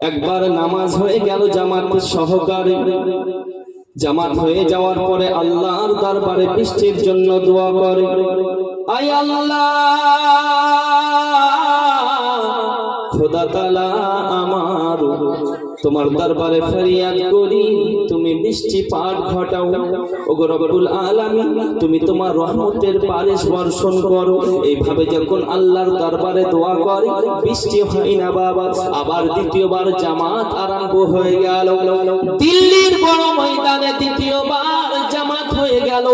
একবার নামাজ হয়ে গেল জামাত সহকারে। জামাত হয়ে যাওয়ার পরে আল্লাহর দরবারে বৃষ্টির জন্য দোয়া করে। আয় আল্লাহ, খোদা তালা আমার তোমার দরবারে ফরিয়াদ করি। তুমি বৃষ্টি পাঠ ঘটাও। ওগো রব্বুল আলামিন, তুমি তোমার রহমতের বারিশ বর্ষণ করো। এইভাবে যখন আল্লাহর দরবারে দোয়া করে, বৃষ্টি হয় না বাবা। আবার দ্বিতীয়বার জামাত আরম্ভ হয়ে গেল। দিল্লির বড় ময়দানে দ্বিতীয়বার জামাত হয়ে গেল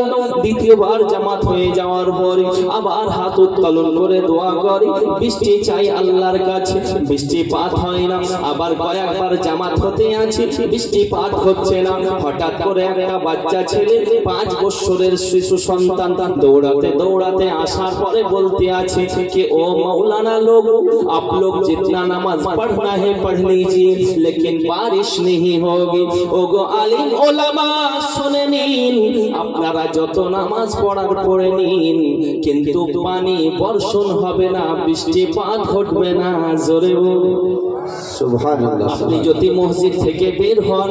দ্বিতীয়বার জামাত হয়ে যাওয়ার পরে আবার হাত উত্তোলন করে দোয়া করে বৃষ্টি চাই আল্লাহর কাছে বৃষ্টি পাত হয় না আবার কয়েকবার জামাত হতে আছে বৃষ্টি পাত হচ্ছে না হঠাৎ করে একটা বাচ্চা ছেলে পাঁচ বছরের শিশু সন্তান দৌড়াতে দৌড়াতে আসার পরে বলতে আছে कि ओ मौलाना लोग आप लोग जितना नमाज पढ़ना है पढ़ लीजिए लेकिन बारिश नहीं होगी ওগো আলিম ওলামা শুনে নিন আপনারা যত নামাজ পড়ার পড়ে নিন কিন্তু পানি বর্ষণ হবে না বৃষ্টিপাত ঘটবে না জোরে আপনি যদি মসজিদ থেকে বের হন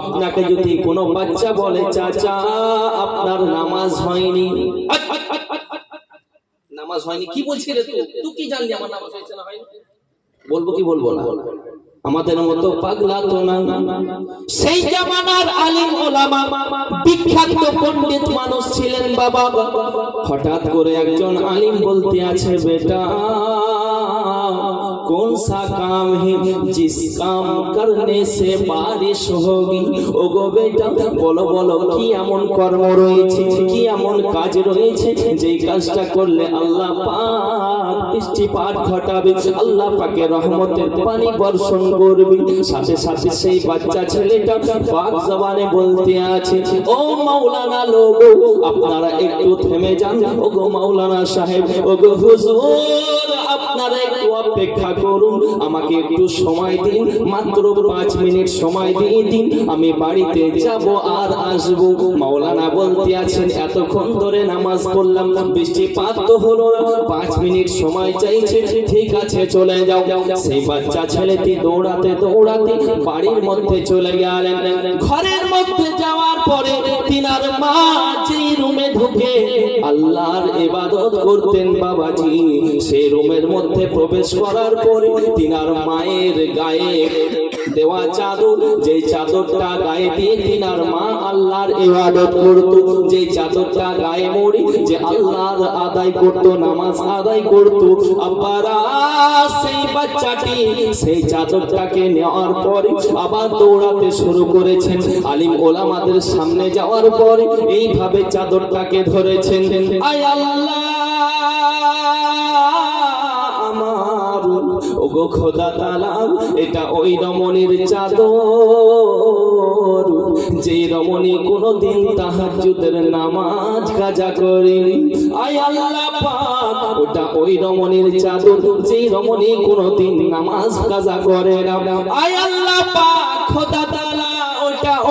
আপনাকে যদি কোনো বাচ্চা বলে চাচা আপনার নামাজ হয়নি। নামাজ হয়নি কি বলছি রে তুই তুই কি জানলি আমার নামাজ হয়েছে না হয়নি? বলব কি বলব না? আমাদের মতো পাগলা তো না। সেই জামানার আলিম ওলামা, বিখ্যাত পণ্ডিত মানুষ ছিলেন বাবা। হঠাৎ করে একজন আলিম বলতে আছে, বেটা कौन सा काम है जिस काम करने से बारिश होगी ওগো বেটা বলো বলো কি এমন কর্ম রয়েছে কি এমন কাজ রয়েছে যেই কাজটা করলে আল্লাহ পাক বৃষ্টিপাত ঘটাবে আল্লাহ পাকে রহমতের পানি বর্ষণ করবে সাথে সাথে সেই বাচ্চা ছেলেটা পাক জবানে বলতে আছে ও মাওলানা লোক আপনারা একটু থেমে যান ওগো মাওলানা সাহেব ওগো হুজুর আপনারা একটু অপেক্ষা করুন, আমাকে একটু সময় দিন, মাত্র পাঁচ মিনিট সময় দিয়ে দিন, আমি বাড়িতে যাব আর আসব। মাওলানা বলতে আছেন, এতক্ষণ ধরে নামাজ পড়লাম, বৃষ্টিপাত তো হলো পাঁচ মিনিট সময় চাইছে ঠিক আছে, চলে যাও। সেই বাচ্চা ছেলেটি দৌড়াতে দৌড়াতে বাড়ির মধ্যে চলে গেলেন। ঘরের মধ্যে যাওয়ার পরে তিনার মা যেই রুমে ঢুকে আল্লাহর ইবাদত করতেন বাবাজি। সেই রুমের মধ্যে প্রবেশ করার পরে তিনার মায়ের গায়ে দেওয়া চাদর যে চাদরটা গায়ে দিয়ে তিনার মা আল্লাহর ইবাদত করত যে চাদরটা গায়ে মরি যে আল্লাহর আদায় করত, নামাজ আদায় করত। আব্বারা সেই বাচ্চাটি সেই চাদরটাকে নেওয়ার পরে আবার দৌড়াতে শুরু করেছেন। আলিম ওলামাদের সামনে যাওয়ার পরে এইভাবে চাদরটাকে ধরেছেন। আয় আমার খোদা তালা এটা ওই রমণীর চাদর। রমণী কোনোদিন তাহাজ্জুদের নামাজ কাজা করেনি। ওটা ওই রমণীর চাদর যে রমণী কোনদিন নামাজ কাজা করে না।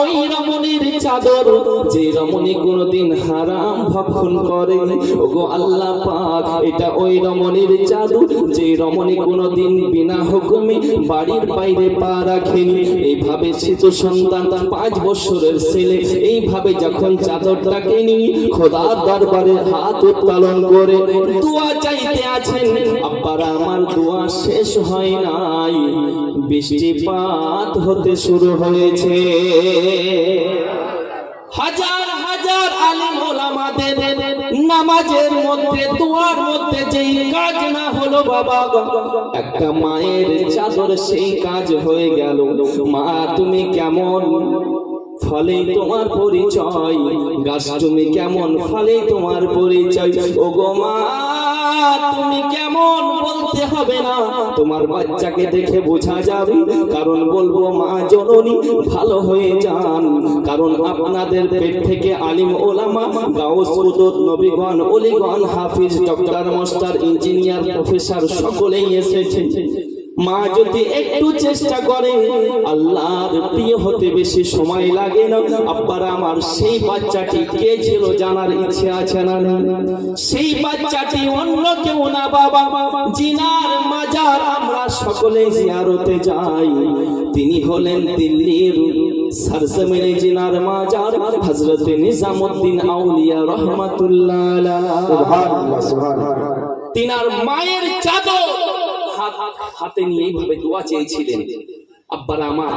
ওই রমণীর চাদর, যে রমণী হারাম ভক্ষণ করে ওগো আল্লাহ পাক, এটা ওই রমণীর চাদর, যে রমণী বিনা হুকুমে বাড়ির বাইরে পা রাখেনি। এইভাবে সন্তান পাঁচ বছরের ছেলে, এইভাবে যখন চাদরটাকে নিয়ে খোদার দরবারে হাত উত্তোলন করে, দোয়া চাইতে আছেন, আব্বারা আমার দোয়া শেষ হয় নাই। বৃষ্টিপাত হতে শুরু হয়েছে। হাজার হাজার আলিম নামাজের মধ্যে, দোয়ার মধ্যে যেই কাজ না হলো বাবা, একটা মায়ের চাদর সেই কাজ হয়ে গেল। মা, তুমি কেমন? ফলে তোমার পরিচয়। গাছ, তুমি কেমন? ফলে তোমার পরিচয়। গো মা, তুমি কেমন? হবে না। তোমার বাচ্চাকে দেখে বোঝা যাবে, কারণ বলব মা জননী ভালো হয়ে যান। কারণ আপনাদের পেট থেকে আলিম ওলামা, গাউস কুতুব নবীগণ, অলিগণ, হাফিজ, ডক্টর, মাস্টার, ইঞ্জিনিয়ার, প্রফেসর, সকলেই এসেছে। মা যদি একটু চেষ্টা করে আল্লাহর প্রিয় হতে বেশি সময় লাগে না। আব্বারা আমার, সেই বাচ্চাটি কে ছিল জানার ইচ্ছে আছে না? সেই বাচ্চাটি অন্য কেউ না বাবা। জিনার মাজার আমরা সকলে জিয়ারতে যাই। তিনি হলেন দিল্লির সরজমিনে জিনার মাজার, হযরত নিজামউদ্দিন আউলিয়া রহমাতুল্লাহ তিনার মায়ের চাদর হাতে নিয়ে এইভাবে দোয়া চেয়েছিলেন। আব্বার আমার